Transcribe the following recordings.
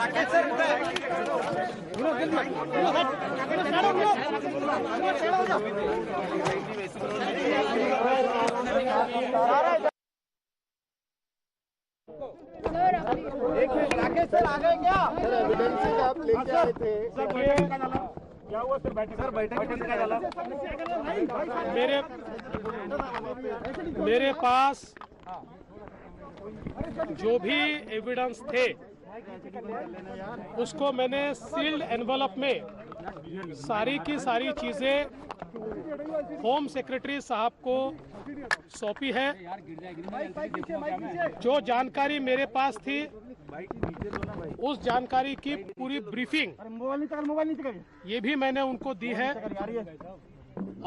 Rakesh sir आ गए क्या sir आप लेके आए थे सर बैठक क्या हुआ सर बैठक सर बैठक का डाला मेरे मेरे पास जो भी एविडेंस थे उसको मैंने सील्ड एनवलप में सारी की सारी चीज़ें होम सेक्रेटरी साहब को सौंपी है जो जानकारी मेरे पास थी उस जानकारी की पूरी ब्रीफिंग ये भी मैंने उनको दी है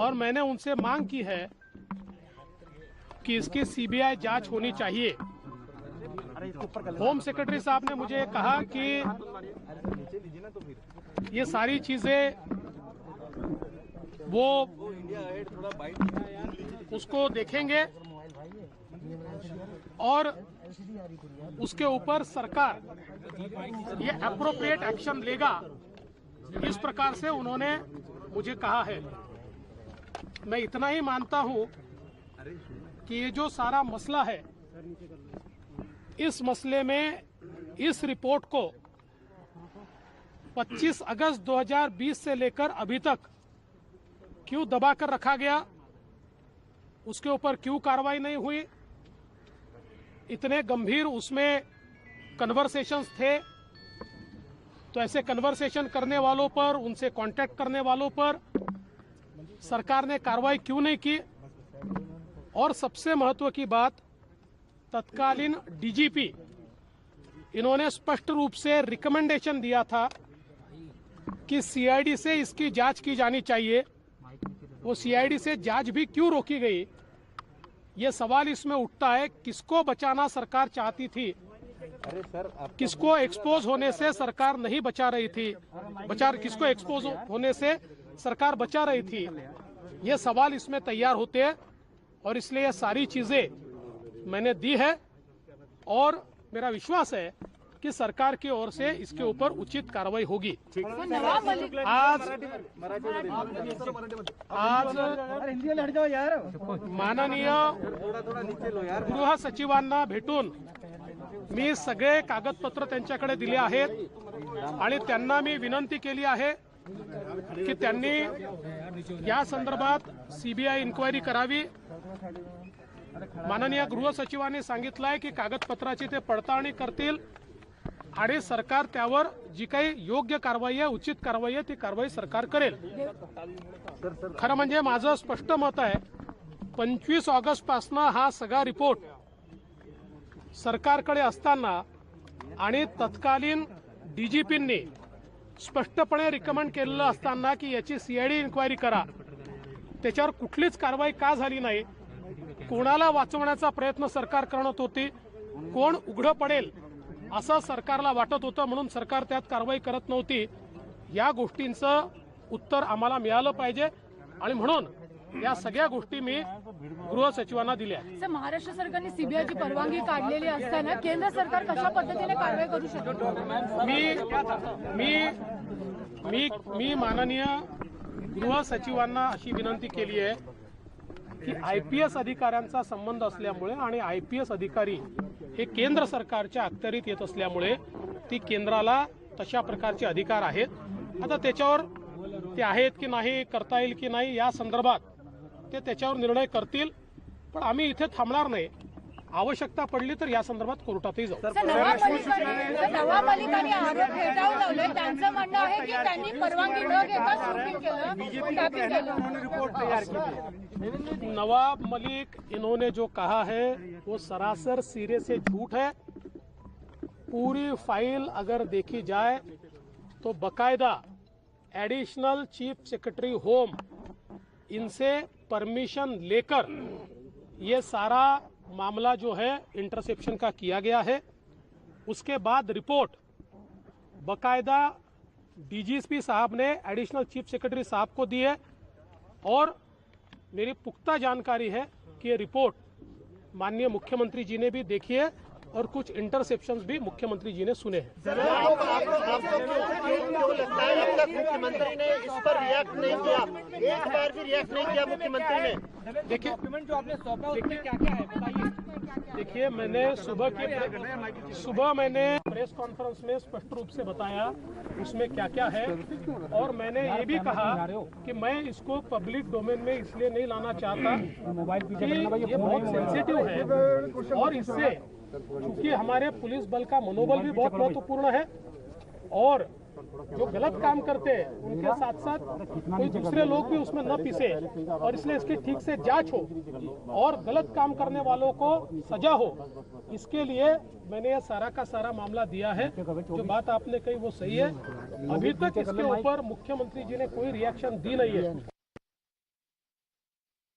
और मैंने उनसे मांग की है कि इसकी सीबीआई जांच होनी चाहिए होम सेक्रेटरी साहब ने मुझे कहा कि ये सारी चीजें वो उसको देखेंगे और उसके ऊपर सरकार ये अप्रोप्रिएट एक्शन लेगा इस प्रकार से उन्होंने मुझे कहा है मैं इतना ही मानता हूं कि ये जो सारा मसला है इस मसले में इस रिपोर्ट को 25 अगस्त 2020 से लेकर अभी तक क्यों दबा कर रखा गया उसके ऊपर क्यों कार्रवाई नहीं हुई इतने गंभीर उसमें कन्वर्सेशंस थे तो ऐसे कन्वर्सेशन करने वालों पर उनसे कांटेक्ट करने वालों पर सरकार ने कार्रवाई क्यों नहीं की और सबसे महत्व की बात तत्कालीन डीजीपी इन्होंने स्पष्ट रूप से रिकमेंडेशन दिया था कि सीआईडी से इसकी जांच की जानी चाहिए वो सीआईडी से जांच भी क्यों रोकी गई ये सवाल इसमें उठता है किसको बचाना सरकार चाहती थी अरे सर किसको एक्सपोज होने से सरकार नहीं बचा रही थी बचा किसको एक्सपोज होने से सरकार बचा रही थी ये सवाल इसमें तैयार होते हैं और इसलिए सारी चीजें मैंने दी है और मेरा विश्वास है कि सरकार की ओर से इसके ऊपर उचित कार्रवाई होगी आज आज माननीय गृह सचिव भेटून मी सगे कागदपत्र त्यांच्याकडे दिले मी विनंती केली आहे की सीबीआई इन्क्वायरी करावी माननीय गृहसचिवांनी सांगितलं आहे की कागदपत्राची ते पडताळणी करतील आणि सरकार त्यावर जी काही योग्य कारवाई आहे उचित कारवाई आहे ती कारवाई सरकार करेल खरं म्हणजे माझं स्पष्ट मत आहे पंचवीस ऑगस्टपासून हा सगळा रिपोर्ट सरकारकडे असताना आणि तत्कालीन डीजीपींनी स्पष्टपणे रिकमेंड केलेलं असताना की याची सीआयडी इन्क्वायरी करा त्याच्यावर कुठलीच कारवाई का झाली नाही कोणाला वाचवण्याचा प्रयत्न सरकार करत होती कोण उघडं पडेल असं सरकारला वाटत होतं म्हणून सरकार त्यात कारवाई करत नव्हती या गोष्टींचं उत्तर आम्हाला मिळालं पाहिजे आणि म्हणून या सगळ्या गोष्टी मी गृह सचिवांना दिल्या सर महाराष्ट्र सरकारने सीबीआयची परवानगी काढलेली असताना केंद्र सरकार कशा पद्धतीने कारवाई करू शकतो मी मी मी मी माननीय गृह सचिवांना अशी विनंती केली आहे की आय पी एस अधिकाऱ्यांचा संबंध असल्यामुळे आणि आय पी एस अधिकारी हे केंद्र सरकारच्या अखत्यारीत येत असल्यामुळे ती केंद्राला तशा प्रकारचे अधिकार आहेत आता त्याच्यावर ते आहेत की नाही करता येईल की नाही या संदर्भात ते त्याच्यावर निर्णय करतील पण आम्ही इथे थांबणार नाही आवश्यकता पड़ी तो या संदर्भात कोर्टातही जाऊ नवाब रिपोर्ट नवाब मलिक इन्होंने जो कहा है वो सरासर सिरे से झूठ है पूरी फाइल अगर देखी जाए तो बकायदा एडिशनल चीफ सेक्रेटरी होम इनसे परमिशन लेकर ये सारा मामला जो है इंटरसेप्शन का किया गया है उसके बाद रिपोर्ट बकायदा डीजीएसपी साहब ने एडिशनल चीफ सेक्रेटरी साहब को दी है और मेरी पुख्ता जानकारी है कि ये रिपोर्ट माननीय मुख्यमंत्री जी ने भी देखी है और कुछ इंटरसेप्शन भी मुख्यमंत्री जी ने सुने हैं मुख्यमंत्री ने इस पर रिएक्ट नहीं किया एक बार भी रिएक्ट नहीं किया मुख्यमंत्री ने देखिए डॉक्यूमेंट जो आपने सौंपा उसमें क्या क्या है बताइए देखिए मैंने सुबह की सुबह मैंने प्रेस कॉन्फ्रेंस में स्पष्ट रूप से बताया उसमें क्या क्या है और मैंने ये भी कहा कि मैं इसको पब्लिक डोमेन में इसलिए नहीं लाना चाहता कि ये बहुत सेंसिटिव है तो और इससे क्योंकि हमारे पुलिस बल का मनोबल भी बहुत महत्वपूर्ण है और जो गलत काम करते हैं उनके साथ साथ कोई दूसरे लोग भी उसमें न पिसे और इसलिए इसकी ठीक से जांच हो और गलत काम करने वालों को सजा हो इसके लिए मैंने यह सारा का सारा मामला दिया है जो बात आपने कही वो सही है अभी तक इसके ऊपर मुख्यमंत्री जी ने कोई रिएक्शन दी नहीं है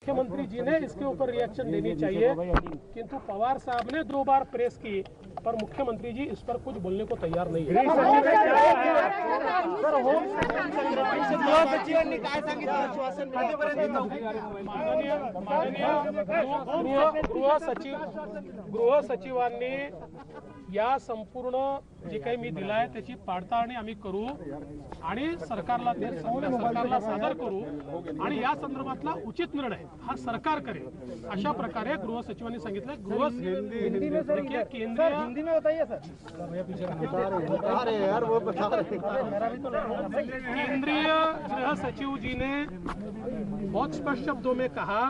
मुख्यमंत्री जी ने इसके ऊपर रिएक्शन देनी चाहिए किंतु पवार साहब ने दो बार प्रेस की पर मुख्यमंत्री जी इस पर कुछ बोलने को तैयार नहीं है गृह सचिव गृह सचिवांनी या संपूर्ण जे काही मी दिलाय त्याची पाडताळणी आम्ही करू आणि सरकारला ते सरकारला सादर करू आणि या संदर्भातला उचित निर्णय हा सरकार करेल अशा प्रकारे गृह सचिवांनी सांगितलं गृह केंद्रीय हिंदी में बताइए सर बता रहे यार वो बता रहे केंद्रीय गृह सचिव जी ने बहुत स्पष्ट शब्दों में कहा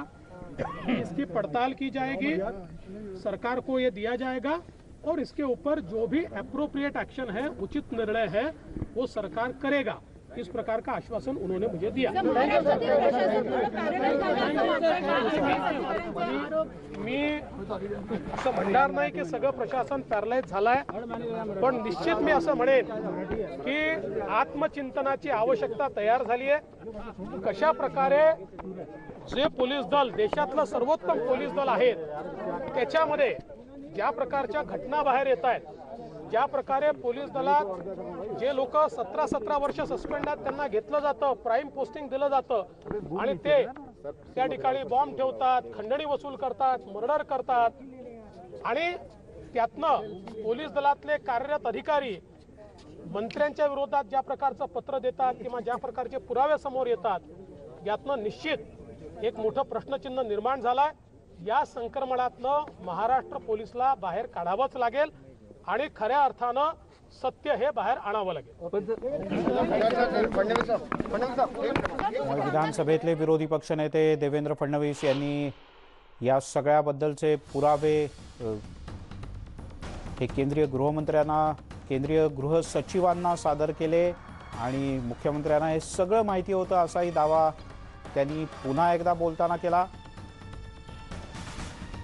इसकी पड़ताल की जाएगी सरकार को ये दिया जाएगा और इसके ऊपर जो भी अप्रोप्रिएट एक्शन है उचित निर्णय है वो सरकार करेगा किस प्रकार का आश्वासन उन्होंने मुझे दिया मी असं म्हणणार नाही की सगळं प्रशासन पॅरलाइज झालाय पण निश्चित मी असं म्हणेन की आत्मचिंतनाची आवश्यकता तयार झाली आहे कशा प्रकारे जे पोलीस दल देशातलं सर्वोत्तम पोलीस दल आहेत त्याच्यामध्ये ज्या प्रकारच्या घटना बाहेर येत आहेत ज्या प्रकारे पोलीस दलात जे लोक सतरा सतरा वर्ष सस्पेंड आहेत त्यांना घेतलं जातं प्राईम पोस्टिंग दिलं जातं आणि ते त्या ठिकाणी बॉम्ब ठेवतात खंडणी वसूल करतात मर्डर करतात आणि त्यातनं पोलीस दलातले कार्यरत अधिकारी मंत्र्यांच्या विरोधात ज्या प्रकारचं पत्र देतात किंवा ज्या प्रकारचे पुरावे समोर येतात यातनं निश्चित एक मोठं प्रश्नचिन्ह निर्माण झालाय या संक्रमणातनं महाराष्ट्र पोलीसला बाहेर काढावंच लागेल आणि खऱ्या अर्थानं सत्य हे बाहेर आणावं लागेल विधानसभेतले विरोधी पक्षनेते देवेंद्र फडणवीस यांनी या सगळ्याबद्दलचे पुरावे हे केंद्रीय गृहमंत्र्यांना केंद्रीय गृह सचिवांना सादर केले आणि मुख्यमंत्र्यांना हे सगळं माहिती होतं असाही दावा त्यांनी पुन्हा एकदा बोलताना केला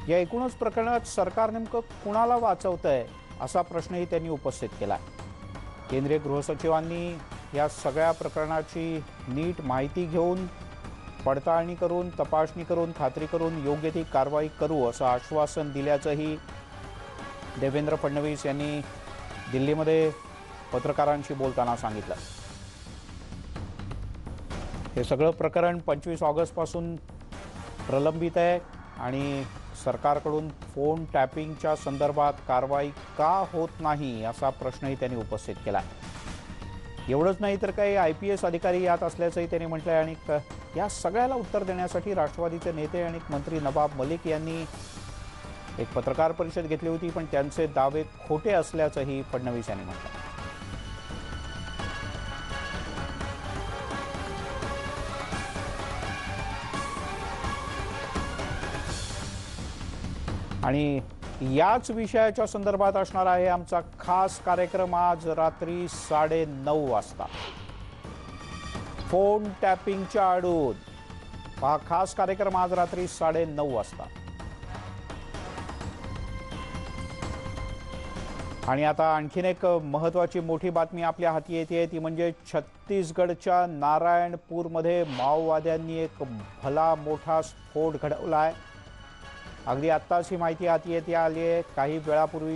या एकूणच प्रकरणात सरकार नेमकं कुणाला वाचवतंय असा प्रश्नही त्यांनी उपस्थित केला आहे केंद्रीय गृहसचिवांनी या सगळ्या प्रकरणाची नीट माहिती घेऊन पडताळणी करून तपासणी करून खात्री करून योग्य ती कारवाई करू असं आश्वासन दिल्याचंही देवेंद्र फडणवीस यांनी दिल्लीमध्ये पत्रकारांशी बोलताना सांगितलं हे सगळं प्रकरण पंचवीस ऑगस्टपासून प्रलंबित आहे आणि सरकारकडून फोन टॅपिंगच्या संदर्भात कारवाई का होत नाही असा प्रश्नही त्यांनी उपस्थित केला एवढंच नाही तर काही आय पी एस अधिकारी यात असल्याचंही त्यांनी म्हटलंय आणि या सगळ्याला उत्तर देण्यासाठी राष्ट्रवादीचे नेते आणि मंत्री नवाब मलिक यांनी एक पत्रकार परिषद घेतली होती पण त्यांचे दावे खोटे असल्याचंही फडणवीस यांनी म्हटलं आणि याच विषयाच्या संदर्भात असणार आहे आमचा खास कार्यक्रम आज रात्री नऊ वाजता फोन टॅपिंगच्या आडून हा खास कार्यक्रम आज रात्री नऊ वाजता आणि आता आणखीन एक महत्त्वाची मोठी बातमी आपल्या हाती येते ती म्हणजे छत्तीसगडच्या नारायणपूरमध्ये माओवाद्यांनी एक भला मोठा स्फोट घडवला आहे अगदी आता अशी माहिती हाती येते आली आहे काही वेळापूर्वी